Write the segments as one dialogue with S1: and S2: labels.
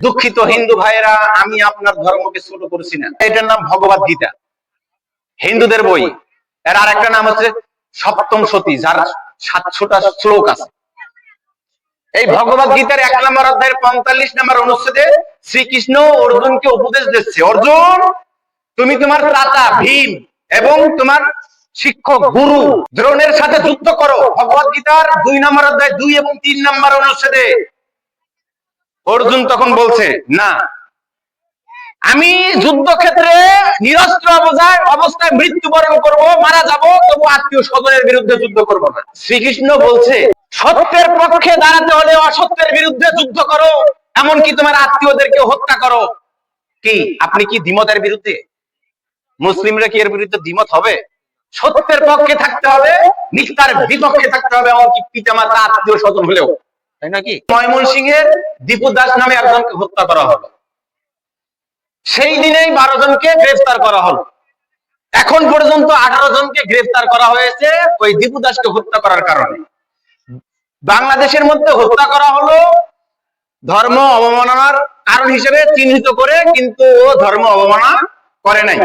S1: দুঃখিত হিন্দু ভাইয়েরা, আমি আপনার ধর্মকে ছোট করছি না। এটার নাম ভগবত গীতা। হিন্দুদের বই। এর আর একটা নাম হচ্ছে সপ্তম সতী, যার সাতশোটা শ্লোক আছে। এই ভগবত গীতার এক নম্বর অধ্যায়ের পঁয়তাল্লিশ নম্বর অনুচ্ছেদে শ্রীকৃষ্ণ অর্জুনকে উপদেশ দিচ্ছে, অর্জুন, তুমি তোমার ত্রাতা ভীম এবং তোমার শিক্ষক, গুরু দ্রোণের সাথে যুদ্ধ করো। ভগবত গীতার দুই নম্বর অধ্যায়, দুই এবং তিন নম্বর অনুচ্ছেদে অর্জুন তখন বলছে, না, আমি যুদ্ধক্ষেত্রে নিরস্ত্র অবস্থায় অবস্থায় মৃত্যুবরণ করব, মারা যাব, তবু আত্মীয় স্বজনের বিরুদ্ধে যুদ্ধ করব না। শ্রীকৃষ্ণ বলছে, সত্যের পক্ষে দাঁড়াতে হলে অসত্যের বিরুদ্ধে যুদ্ধ করো, এমনকি তোমার আত্মীয়দেরকে হত্যা করো। কি, আপনি কি দ্বিমতের বিরুদ্ধে? মুসলিমরা কি এর বিরুদ্ধে দ্বিমত হবে? সত্যের পক্ষে থাকতে হবে, মিথ্যার বিপক্ষে থাকতে হবে, এমনকি পিতামাতা, আত্মীয় স্বজন হলেও। তাই নাকি? ময়মনসিংহের দীপু দাস নামে একজনকে হত্যা করা হলো। সেই দিনেই বারো জনকে গ্রেফতার করা হলো। এখন পর্যন্ত আঠারো জনকে গ্রেফতার করা হয়েছে ওই দীপু দাসকে হত্যা করার কারণে। বাংলাদেশের মধ্যে হত্যা করা হলো ধর্ম অবমাননার কারণ হিসেবে চিহ্নিত করে, কিন্তু ও ধর্ম অবমাননা করে নাই।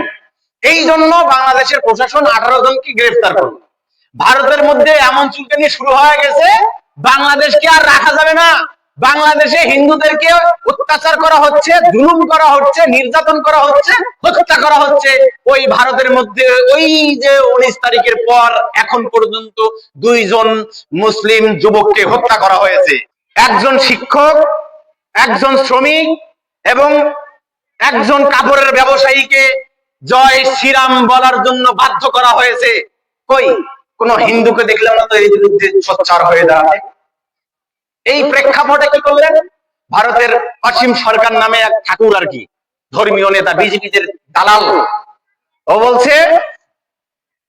S1: এই জন্য বাংলাদেশের প্রশাসন আঠারো জনকে গ্রেফতার করল। ভারতের মধ্যে এমন চুলকানি শুরু হয়ে গেছে বাংলাদেশকে আর রাখা যাবে না। বাংলাদেশে হিন্দুদেরকে অত্যাচার করা হচ্ছে, জুলুম করা হচ্ছে, নির্যাতন করা হচ্ছে, হত্যা করা হচ্ছে। ওই ভারতের মধ্যে ওই যে উনিশ তারিখের পর এখন পর্যন্ত দুইজন মুসলিম যুবককে হত্যা করা হয়েছে। একজন শিক্ষক, একজন শ্রমিক এবং একজন কাপড়ের ব্যবসায়ীকে জয় শ্রীরাম বলার জন্য বাধ্য করা হয়েছে। কই? কোন হিন্দুকে দেখলাম না তো এর বিরুদ্ধে সোচ্চার হয়ে দাঁড়ায় এই প্রেক্ষাপটে কি করলেন? ভারতের অসীম সরকার নামে এক ঠাকুর আর কি, ধর্মীয় নেতা, বিজেপিদের দালাল। ও বলছে,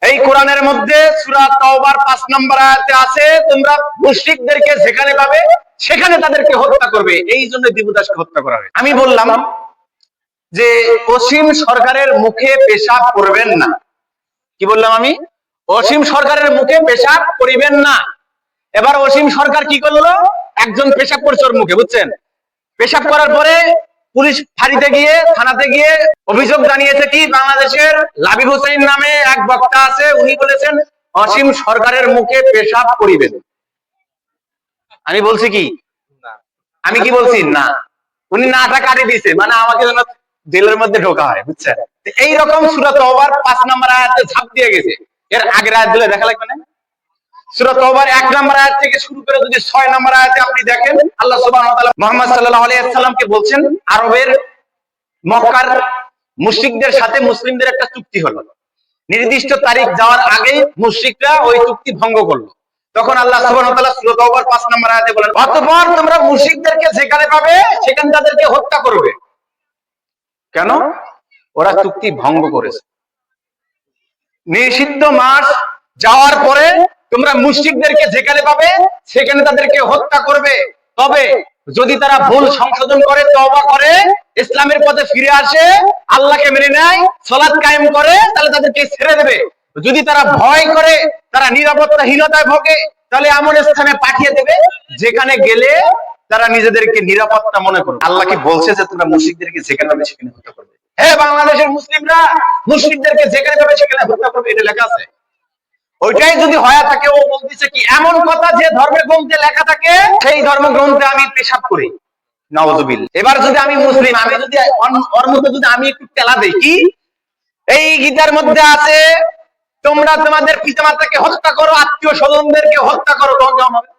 S1: এই কোরআনের মধ্যে সূরা তাওবার 5 নম্বর আয়াতে আছে, তোমরা মুশরিকদেরকে যেখানে পাবে, সেখানে তাদেরকে হত্যা করবে। এই জন্য দিবদাসকে হত্যা করা হয়। আমি বললাম যে অসীম সরকারের মুখে পেশাব করবেন না। কি বললাম আমি? অসীম সরকারের মুখে পেশাব করিবেন না। এবার অসীম সরকার কি করল? একজন পেশাব করছে মুখে, বুঝছেন? পেশাব করার পরে পুলিশ ফাঁড়িতে গিয়ে, থানাতে গিয়ে অভিযোগ জানিয়েছে কি, বাংলাদেশের লাবিব হোসেন নামে এক বক্তা আছে, উনি বলেছেন অসীম সরকারের মুখে পেশাব করিবেন। আমি বলছি কি? আমি কি বলছি? না। উনি নাটা কাটি দিয়েছে মানে আমাকে যেন জেলের মধ্যে ঢোকা হয়, বুঝছেন? এইরকম সুরত ওভার পাঁচ নম্বর আয়াতে ছাপ দিয়ে গেছে। এর আগের আয়াত দিলে দেখা লাগবে না? সুরত ওভার এক নম্বর আয়াত থেকে শুরু করে যদি নম্বর আয়াতে আপনি দেখেন, আল্লাহ ওয়া তাআলা মুহাম্মদ সাল্লাল্লাহু আলাইহি সাল্লামকে বলছেন, আরবের মক্কার মুশরিকদের সাথে মুসলিমদের একটা চুক্তি হলো। নির্দিষ্ট তারিখ যাওয়ার আগে মুশরিকরা ওই চুক্তি ভঙ্গ করল। তখন আল্লাহ সুবহানাহু ওয়া তাআলা সূরা তাওবার 5 নম্বর আয়াতে বলেন, অতঃপর তোমরা মুশরিকদেরকে যেখানে পাবে, সেখানে তাদেরকে হত্যা করবে। কেন? ওরা চুক্তি ভঙ্গ করেছে। নিষিদ্ধ মাস যাওয়ার পরে তোমরা মুশরিকদেরকে যেখানে পাবে, সেখানে তাদেরকে হত্যা করবে। তবে যদি তারা ভুল সংশোধন করে, তওবা করে, ইসলামের পথে ফিরে আসে, আল্লাহকে মেনে নেয়, সালাত কায়েম করে, তাহলে তাদেরকে ছেড়ে দেবে। যদি তারা ভয় করে, তারা নিরাপত্তাহীনতায় ভোগে, তাহলে এমন স্থানে পাঠিয়ে দেবে, যেখানে গেলে তারা নিজেদেরকে নিরাপত্তা মনে করবে। আল্লাহ কি বলছে যে তোমরা মুশরিকদেরকে যেখানে সেখানে হত্যা করবে? হ্যাঁ বাংলাদেশের মুসলিমরা মুশরিকদেরকে যেখানে পাবে সেখানে হত্যা করবে, এটা লেখা আছে। ওইটাই যদি হয়ে থাকে ও বলতেছে কি, এমন কথা যে ধর্মের গ্রন্থে লেখা থাকে, সেই আমি পেশাব করি। নওয়াজুবিল এবার যদি আমি মুসলিম, আমি যদি ওর মধ্যে যদি আমি একটু তেলা দেই, কি? এই গীতার মধ্যে আছে, তোমরা তোমাদের পিতামাতাকে হত্যা করো আত্মীয় স্বজনদেরকে হত্যা করো তখন কেমন হবে।